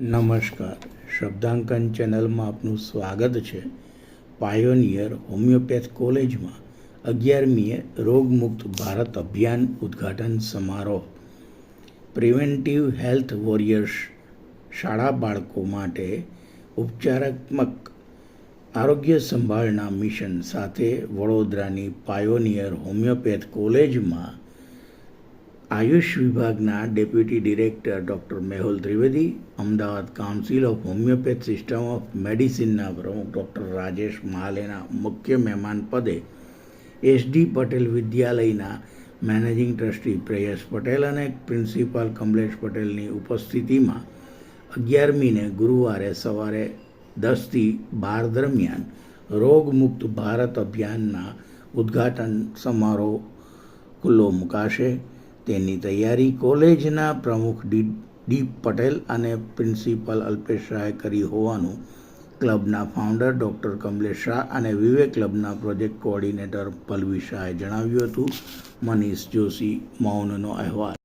નમસ્કાર. શબ્દાંકન ચેનલમાં આપનું સ્વાગત છે. પાયોનિયર હોમિયોપેથ કોલેજમાં અગિયારમીએ રોગમુક્ત ભારત અભિયાન ઉદ્ઘાટન સમારોહ. પ્રિવેન્ટિવ હેલ્થ વોરિયર્સ શાળા બાળકો માટે ઉપચારાત્મક આરોગ્ય સંભાળના મિશન સાથે વડોદરાની પાયોનિયર હોમિયોપેથ કોલેજમાં આયુષ વિભાગના deputy director doctor Mehul Trivedi, Ahmedabad council of homeopath system of મેડિસિનના પ્રમુખ ડૉક્ટર રાજેશ મહાલેના મુખ્ય મહેમાન પદે એસડી પટેલ વિદ્યાલયના મેનેજિંગ ટ્રસ્ટી પ્રેયસ પટેલ અને પ્રિન્સિપાલ કમલેશ પટેલની ઉપસ્થિતિમાં અગિયારમીને ગુરુવારે સવારે દસથી બાર દરમિયાન રોગમુક્ત ભારત અભિયાનના ઉદ્ઘાટન સમારોહ ખુલ્લો મુકાશે. તેની તૈયારી કોલેજના પ્રમુખ ડી ડી પટેલ અને પ્રિન્સિપલ અલ્પેશ શાહે કરી હોવાનું ક્લબના ફાઉન્ડર ડૉક્ટર કમલેશ શાહ અને વિવેક ક્લબના પ્રોજેક્ટ કોઓર્ડિનેટર પલ્લવી શાહે જણાવ્યું હતું. મનીષ જોશી, મૌનનો અહેવાલ.